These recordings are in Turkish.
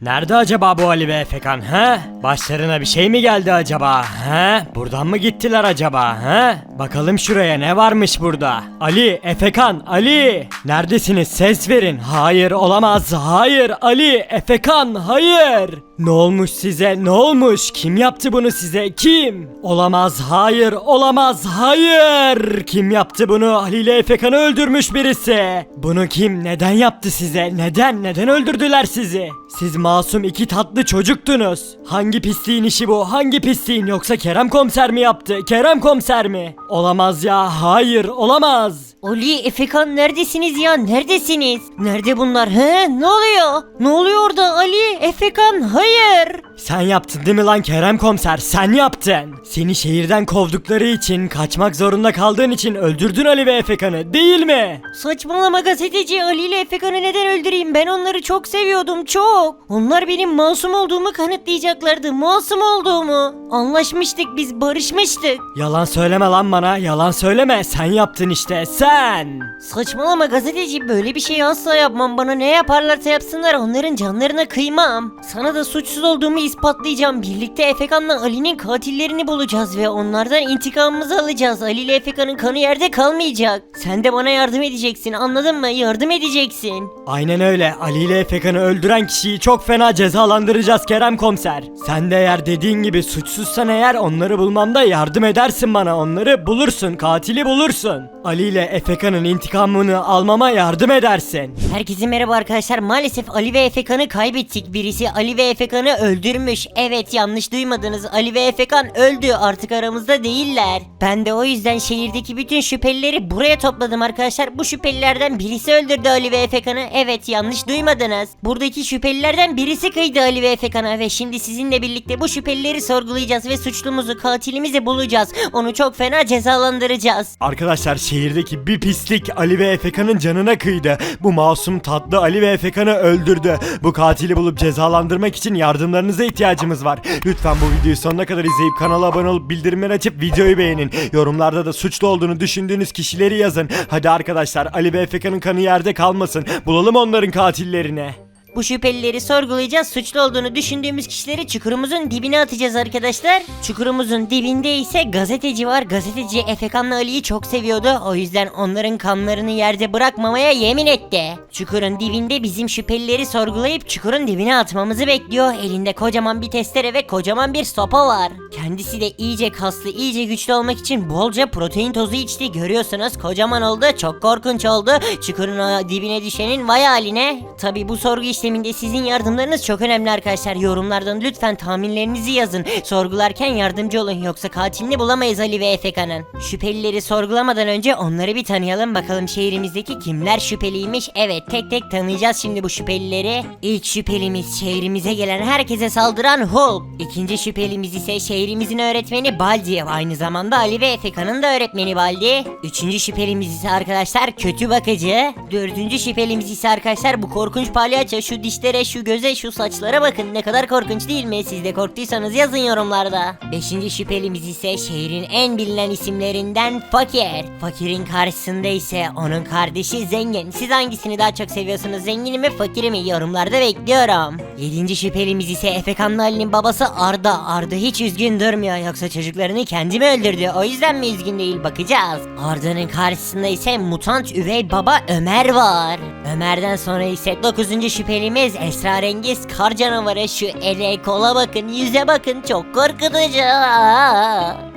Nerede acaba bu Ali ve Efekan he? Başlarına bir şey mi geldi acaba he? Buradan mı gittiler acaba he? Bakalım şuraya ne varmış burada? Ali, Efekan, Ali! Neredesiniz ses verin. Hayır olamaz hayır Ali, Efekan hayır! Ne olmuş size ne olmuş? Kim yaptı bunu size kim? Olamaz hayır olamaz hayır! Kim yaptı bunu? Ali Efekan'ı öldürmüş birisi. Bunu kim neden yaptı size? Neden neden öldürdüler sizi? Siz masum iki tatlı çocuktunuz. Hangi pisliğin işi bu? Hangi pisliğin? Yoksa Kerem komiser mi yaptı? Kerem komiser mi? Olamaz ya. Hayır, olamaz. Ali, Efekan neredesiniz ya? Neredesiniz? Nerede bunlar? He? Ne oluyor? Ne oluyor orada Ali, Efekan? Hayır. Sen yaptın değil mi lan Kerem komiser? Sen yaptın. Seni şehirden kovdukları için, kaçmak zorunda kaldığın için öldürdün Ali ve Efekan'ı, değil mi? Saçmalama gazeteci Ali ile Efekan'ı neden öldüreyim? Ben onları çok seviyordum çok. Onlar benim masum olduğumu kanıtlayacaklardı. Masum olduğumu. Anlaşmıştık biz barışmıştık. Yalan söyleme lan bana, yalan söyleme. Sen yaptın işte, sen. Saçmalama gazeteci böyle bir şey asla yapmam. Bana ne yaparlarsa yapsınlar onların canlarına kıymam. Sana da suçsuz olduğumu ispatlayacağım. Birlikte Efekan'la Ali'nin katillerini bulacağız ve onlardan intikamımızı alacağız. Ali ile Efekan'ın kanı yerde kalmayacak. Sen de bana yardım edeceksin anladın mı? Yardım edeceksin. Aynen öyle. Ali ile Efekan'ı öldüren kişiyi çok fena cezalandıracağız Kerem komiser. Sen de eğer dediğin gibi suçsuzsan eğer onları bulmamda yardım edersin bana. Onları bulursun, katili bulursun. Ali ile Efekan'ın intikamını almama yardım edersin. Herkese merhaba arkadaşlar. Maalesef Ali ve Efekan'ı kaybettik. Birisi Ali ve Efekan'ı öldürmüş. Evet yanlış duymadınız. Ali ve Efekan öldü. Artık aramızda değiller. Ben de o yüzden şehirdeki bütün şüphelileri buraya topladım arkadaşlar. Bu şüphelilerden birisi öldürdü Ali ve Efekan'ı. Evet yanlış duymadınız. Buradaki şüphelilerden birisi kıydı Ali ve Efekan'a ve şimdi sizinle birlikte bu şüphelileri sorgulayacağız ve suçlumuzu, katilimizi bulacağız. Onu çok fena cezalandıracağız. Arkadaşlar şehirdeki bir pislik Ali ve Efekan'ın canına kıydı. Bu masum tatlı Ali ve Efekan'ı öldürdü. Bu katili bulup cezalandırmak için yardımlarınıza ihtiyacımız var. Lütfen bu videoyu sonuna kadar izleyip kanala abone olup bildirimleri açıp videoyu beğenin. Yorumlarda da suçlu olduğunu düşündüğünüz kişileri yazın. Hadi arkadaşlar Ali ve Efekan'ın kanı yerde kalmasın. Bulalım onların katillerini. Bu şüphelileri sorgulayacağız. Suçlu olduğunu düşündüğümüz kişileri çukurumuzun dibine atacağız arkadaşlar. Çukurumuzun dibinde ise gazeteci var. Gazeteci Efekan'la Ali'yi çok seviyordu. O yüzden onların kanlarını yerde bırakmamaya yemin etti. Çukurun dibinde bizim şüphelileri sorgulayıp çukurun dibine atmamızı bekliyor. Elinde kocaman bir testere ve kocaman bir sopa var. Kendisi de iyice kaslı, iyice güçlü olmak için bolca protein tozu içti. Görüyorsunuz kocaman oldu. Çok korkunç oldu. Çukurun dibine düşenin vay haline. Tabi bu sorgu işleminde sizin yardımlarınız çok önemli arkadaşlar. Yorumlardan lütfen tahminlerinizi yazın. Sorgularken yardımcı olun yoksa katilini bulamayız Ali ve Efekan'ın. Şüphelileri sorgulamadan önce onları bir tanıyalım bakalım şehrimizdeki kimler şüpheliymiş. Evet tek tek tanıyacağız şimdi bu şüphelileri. İlk şüphelimiz şehrimize gelen herkese saldıran Hulk. İkinci şüphelimiz ise şehrimizin öğretmeni Baldi. Aynı zamanda Ali ve Efekan'ın da öğretmeni Baldi. Üçüncü şüphelimiz ise arkadaşlar kötü bakıcı. Dördüncü şüphelimiz ise arkadaşlar bu korkunç palyaço şu dişlere şu göze şu saçlara bakın ne kadar korkunç değil mi? Siz de korktuysanız yazın yorumlarda. Beşinci şüphelimiz ise şehrin en bilinen isimlerinden Fakir. Fakir'in karşısında ise onun kardeşi Zengin. Siz hangisini daha çok seviyorsunuz? Zengin'i mi Fakir'i mi? Yorumlarda bekliyorum. Yedinci şüphelimiz ise Efekan'la Ali'nin babası Arda. Arda hiç üzgün durmuyor yoksa çocuklarını kendi mi öldürdü? O yüzden mi üzgün değil bakacağız. Arda'nın karşısında ise mutant üvey baba Ömer var. Ömer'den sonra ise dokuzuncu şüphelimiz esrarengiz kar canavarı. Şu ele kola bakın yüze bakın. Çok korkutucu.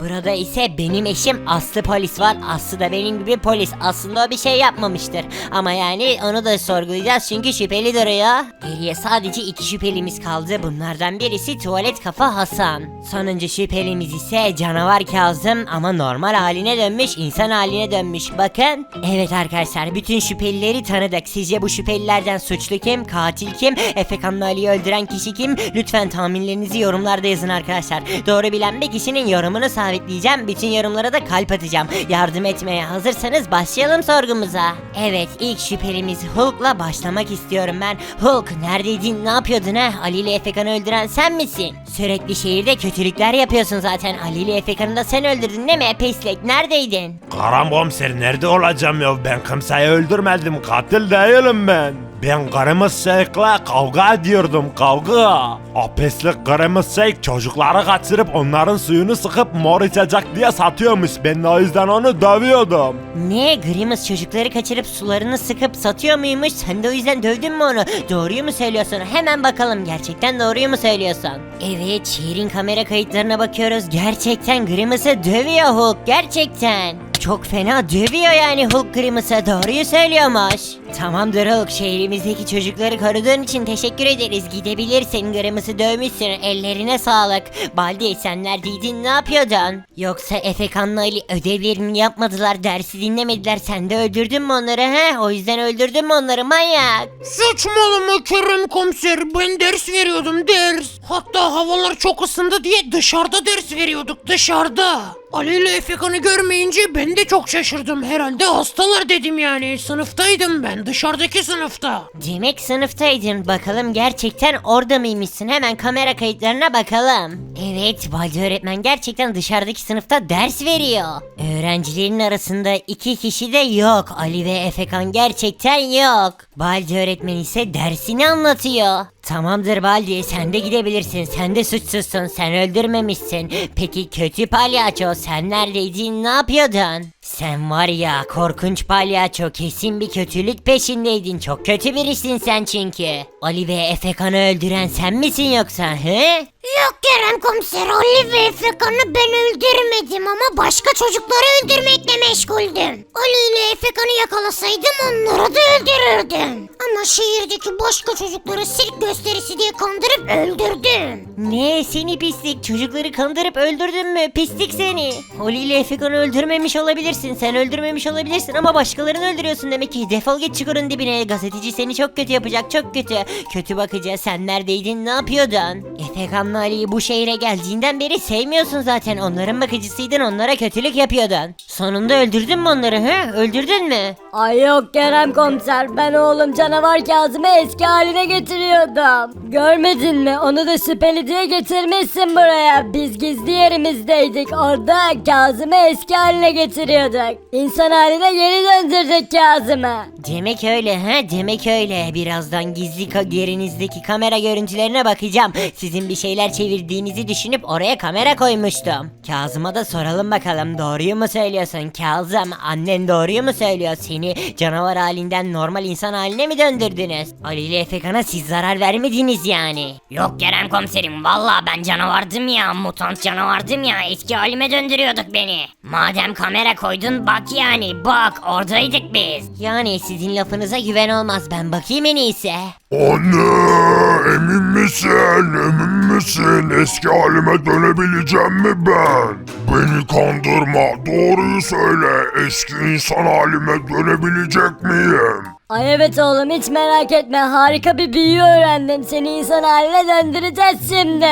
Burada ise benim eşim Aslı polis var. Aslı da benim gibi polis. Aslında o bir şey yapmamıştır. Ama yani onu da sorgulayacağız çünkü şüpheli duruyor. Geriye sadece iki şüphelimiz kaldı. Bunlardan birisi tuvalet kafa Hasan. Sonuncu şüphelimiz ise canavar Kazım ama normal haline dönmüş, insan haline dönmüş. Bakın. Evet arkadaşlar bütün şüphelileri tanıdık. Sizce bu şüphelilerden suçlu kim? Katil kim? Efekanlı Ali'yi öldüren kişi kim? Lütfen tahminlerinizi yorumlarda yazın arkadaşlar. Doğru bilen bir kişinin yorumunu sabitleyeceğim. Bütün yorumlara da kalp atacağım. Yardım etmeye hazırsanız başlayalım sorgumuza. Evet ilk şüphelimiz Hulk'la başlamak istiyorum ben. Hulk neredeydin ne yapıyordun ha? Ali ile Efekan'ı öldüren sen misin? Sürekli şehirde kötülükler yapıyorsun zaten. Ali ile Efekan'ı da sen öldürdün değil mi? Peslek neredeydin? Karam komiser nerede olacağım ya ben kimseyi öldürmedim katil değilim ben. Ben Kırmızı Seyik'le kavga ediyordum kavga. O pislik Kırmızı Seyik çocukları kaçırıp onların suyunu sıkıp mor içecek diye satıyormuş. Ben de o yüzden onu dövüyordum. Ne Grimus çocukları kaçırıp sularını sıkıp satıyor muymuş? Sen de o yüzden dövdün mü onu? Doğruyu mu söylüyorsun? Hemen bakalım gerçekten doğruyu mu söylüyorsun? Evet şehrin kamera kayıtlarına bakıyoruz. Gerçekten Grimus'u dövüyor Hulk gerçekten. Çok fena dövüyor yani Hulk Grimus'a doğruyu söylüyormuş. Tamamdır Hulk şehrimizdeki çocukları koruduğun için teşekkür ederiz. Gidebilirsin Grimus'u dövmüşsün ellerine sağlık. Baldi sen neredeydin ne yapıyordun? Yoksa Efekan'la Ali ödevlerini yapmadılar dersi dinlemediler sen de öldürdün mü onları he? O yüzden öldürdün mü onları manyak? Saçmalama Kerem komiser ben ders veriyordum ders. Hatta havalar çok ısındı diye dışarıda ders veriyorduk dışarıda. Ali ile Efekan'ı görmeyince ben de çok şaşırdım herhalde hastalar dedim yani sınıftaydım ben dışarıdaki sınıfta. Demek sınıftaydın. Bakalım gerçekten orada mıymışsın? Hemen kamera kayıtlarına bakalım. Evet, Balcı öğretmen gerçekten dışarıdaki sınıfta ders veriyor. Öğrencilerin arasında iki kişi de yok. Ali ve Efekan gerçekten yok. Balcı öğretmen ise dersini anlatıyor. Tamamdır Baldi sen de gidebilirsin. Sen de suçsuzsun. Sen öldürmemişsin. Peki kötü palyaço sen neredeydin? Ne yapıyordun? Sen var ya korkunç palyaço kesin bir kötülük peşindeydin. Çok kötü birisin sen çünkü. Ali ve Efekan'ı öldüren sen misin yoksa he? Yok Kerem komiser Ali ve Efekan'ı ben öldürmedim ama başka çocukları öldürmekle meşguldüm. Ali ile Efekan'ı yakalasaydım onları da öldürürdüm. Ama şehirdeki başka çocukları sirk gösterisi diye kandırıp öldürdüm. Ne seni pislik çocukları kandırıp öldürdün mü pislik seni. Ali ile Efekan'ı öldürmemiş olabilirsin sen öldürmemiş olabilirsin ama başkalarını öldürüyorsun demek ki defol git çukurun dibine gazeteci seni çok kötü yapacak çok kötü. Kötü bakıcı sen neredeydin ne yapıyordun? Efekan'la Ali'yi bu şehre geldiğinden beri sevmiyorsun zaten onların bakıcısıydın onlara kötülük yapıyordun. Sonunda öldürdün mü onları he öldürdün mü? Ay yok Kerem komiser ben oğlum canavar Kazım'ı eski haline getiriyordum. Görmedin mi onu da şüpheli diye getirmişsin buraya. Biz gizli yerimizdeydik orada Kazım'ı eski haline getiriyorduk. İnsan haline geri döndürdük Kazım'ı. Demek öyle ha demek öyle. Birazdan gizli ka- yerinizdeki kamera görüntülerine bakacağım. Sizin bir şeyler çevirdiğinizi düşünüp oraya kamera koymuştum. Kazım'a da soralım bakalım doğruyu mu söylüyorsun Kazım? Annen doğruyu mu söylüyor? Seni canavar halinden normal insan haline mi döndürdünüz? Ali ile Efekan'a siz zarar vermediniz yani. Yok Kerem komiserim valla ben canavardım ya mutant canavardım ya eski halime döndürüyorduk beni. Madem kamera koydun bak yani bak oradaydık biz. Yani sizin lafınıza güven olmaz. Ben bakayım en iyisi. Anne emin misin emin misin eski halime dönebileceğim mi ben? Beni kandırma doğruyu söyle eski insan halime dönebilecek miyim? Ay evet oğlum hiç merak etme harika bir büyü öğrendim. Seni insan haline döndüreceğiz şimdi.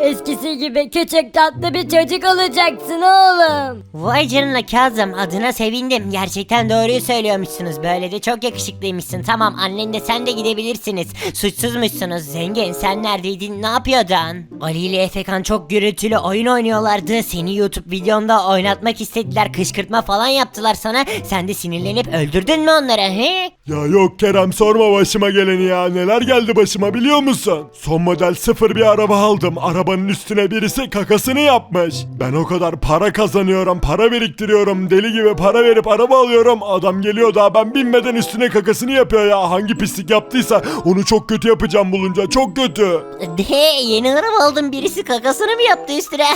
Eskisi gibi küçük tatlı bir çocuk olacaksın oğlum. Vay canına Kazım adına sevindim. Gerçekten doğruyu söylüyormuşsunuz. Böyle de çok yakışıklıymışsın. Tamam annen de sen de gidebilirsiniz. Suçsuzmuşsunuz. Zengin sen neredeydin ne yapıyordun? Ali ile Efekan çok gürültülü oyun oynuyorlardı. Seni YouTube videonda oynatmak istediler. Kışkırtma falan yaptılar sana. Sen de sinirlenip öldürdün mü onları he? Ya yok Kerem sorma başıma geleni ya. Neler geldi başıma biliyor musun? Son model sıfır bir araba aldım. Arabanın üstüne birisi kakasını yapmış. Ben o kadar para kazanıyorum, para biriktiriyorum. Deli gibi para verip araba alıyorum. Adam geliyor daha ben binmeden üstüne kakasını yapıyor ya. Hangi pislik yaptıysa onu çok kötü yapacağım bulunca. Çok kötü. De yeni araba aldım birisi kakasını mı yaptı üstüne?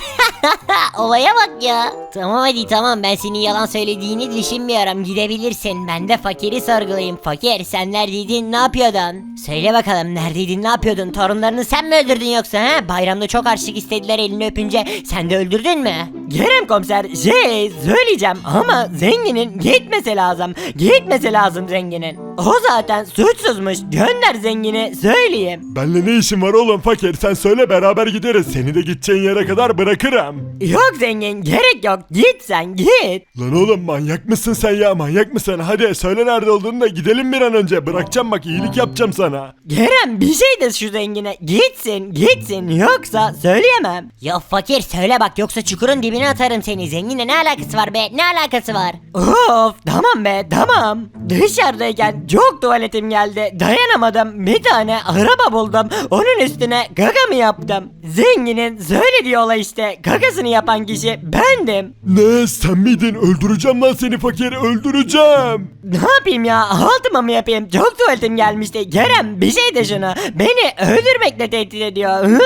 Olaya bak ya. Tamam hadi tamam ben senin yalan söylediğini düşünmüyorum gidebilirsin. Ben de fakiri sorgulayayım. Fakir sen neredeydin ne yapıyordun? Söyle bakalım neredeydin ne yapıyordun? Torunlarını sen mi öldürdün yoksa ha? Bayramda çok harçlık istediler elini öpünce sen de öldürdün mü? Kerem komiser şey söyleyeceğim ama zenginin gitmesi lazım. Gitmesi lazım zenginin. O zaten suçsuzmuş. Gönder zengini söyleyeyim. Benle ne işin var oğlum fakir? Sen söyle beraber gideriz. Seni de gideceğin yere kadar bırakırım. Yok zengin gerek yok git sen git. Lan oğlum manyak mısın sen ya manyak mısın? Hadi söyle nerede olduğunu da gidelim bir an önce. Bırakacağım bak iyilik yapacağım sana. Kerem bir şey de şu zengine gitsin gitsin yoksa söyleyemem. Ya fakir söyle bak yoksa çukurun dibine dibine atarım seni. Zenginle ne alakası var be? Ne alakası var? Of tamam be tamam. Dışarıdayken çok tuvaletim geldi. Dayanamadım. Bir tane araba buldum. Onun üstüne gaga mı yaptım? Zenginin söylediği olay işte. Gagasını yapan kişi bendim. Ne sen miydin öldüreceğim lan seni fakir öldüreceğim. Ne yapayım ya? Altıma mı yapayım? Çok tuvaletim gelmişti. Kerem bir şey de şuna. Beni öldürmekle tehdit ediyor. Hı.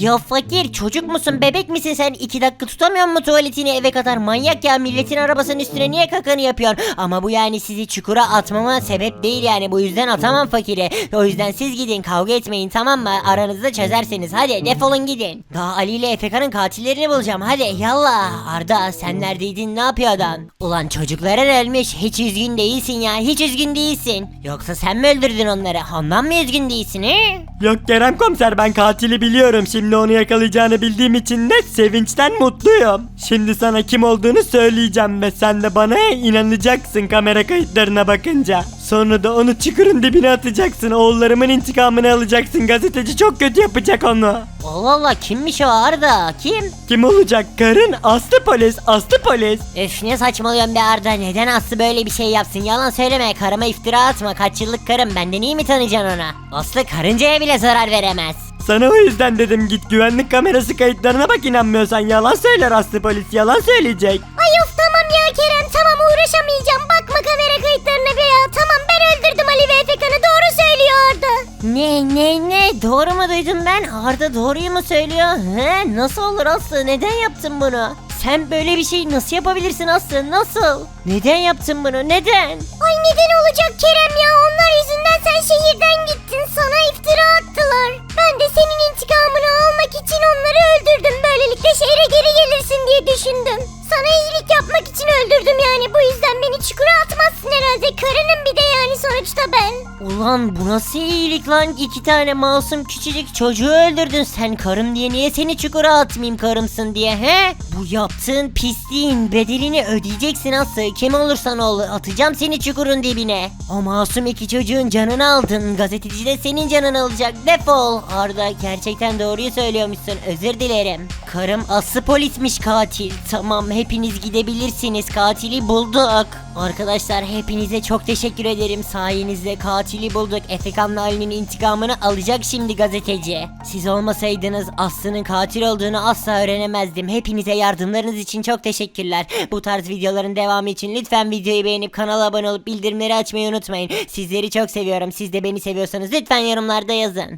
Ya fakir çocuk musun bebek misin sen? iki dakika tutamıyor mu tuvaletini eve kadar? Manyak ya milletin arabasının üstüne niye kakanı yapıyorsun? Ama bu yani sizi çukura atmama sebep değil yani. Bu yüzden atamam fakiri. O yüzden siz gidin kavga etmeyin tamam mı? Aranızda çözerseniz. Hadi defolun gidin. Daha Ali ile Efeka'nın katillerini bulacağım. Hadi yallah. Arda sen neredeydin ne yapıyordun? Ulan çocukların ölmüş. Hiç üzgün değilsin ya. Hiç üzgün değilsin. Yoksa sen mi öldürdün onları? Ondan mı üzgün değilsin he? Yok Kerem komiser ben katili biliyorum. Şimdi onu yakalayacağını bildiğim için de sevinçten mutluyum. Şimdi sana kim olduğunu söyleyeceğim ve sen de bana inanacaksın kamera kayıtlarına bakınca. Sonra da onu çukurun dibine atacaksın. Oğullarımın intikamını alacaksın. Gazeteci çok kötü yapacak onu. Allah Allah kimmiş o Arda? Kim? Kim olacak? Karın Aslı polis. Aslı polis. Öf ne saçmalıyorsun be Arda neden Aslı böyle bir şey yapsın yalan söyleme karıma iftira atma kaç yıllık karım benden iyi mi tanıyacaksın ona Aslı karıncaya bile zarar veremez Sana o yüzden dedim git güvenlik kamerası kayıtlarına bak inanmıyorsan yalan söyler Aslı polis yalan söyleyecek. Ay of tamam ya Kerem tamam uğraşamayacağım. Bakma kamera kayıtlarına be ya. Tamam ben öldürdüm Ali ve Efekan'ı doğru söylüyor Arda. Ne ne ne doğru mu duydum ben Arda doğruyu mu söylüyor He nasıl olur Aslı neden yaptın bunu Sen böyle bir şeyi nasıl yapabilirsin Aslı nasıl Neden yaptın bunu neden Ay neden olacak Kerem ya? Onlar yüzünden sen şehirden gittin. Sana iftira attılar. Ben de senin intikamını almak için onları öldürdüm. Böylelikle şehre geri gelirsin diye düşündüm. Sana iyilik yapmak için öldürdüm yani. Bu yüzden beni çukura atmazsın herhalde. Karınım bir de yani sonuçta ben. Ulan bu nasıl iyilik lan? İki tane masum küçücük çocuğu öldürdün sen karım diye. Niye seni çukura atmayayım karımsın diye he? Bu yaptığın pisliğin bedelini ödeyeceksin Aslı. Kim olursan ol atacağım seni çukurun dibine. O masum iki çocuğun canını aldın. Gazeteci de senin canını alacak. Defol. Arda gerçekten doğruyu söylüyormuşsun. Özür dilerim. Karım Aslı polismiş katil. Tamam hepiniz gidebilirsiniz. Katili bulduk. Arkadaşlar hepinize çok teşekkür ederim. Sayenizde katili bulduk. Efekan'la Ali'nin intikamını alacak şimdi gazeteci. Siz olmasaydınız Aslı'nın katil olduğunu asla öğrenemezdim. Hepinize yardımlarınız için çok teşekkürler. Bu tarz videoların devamı için lütfen videoyu beğenip kanala abone olup bildirimleri açmayı unutmayın. Sizleri çok seviyorum. Siz de beni seviyorsanız lütfen yorumlarda yazın.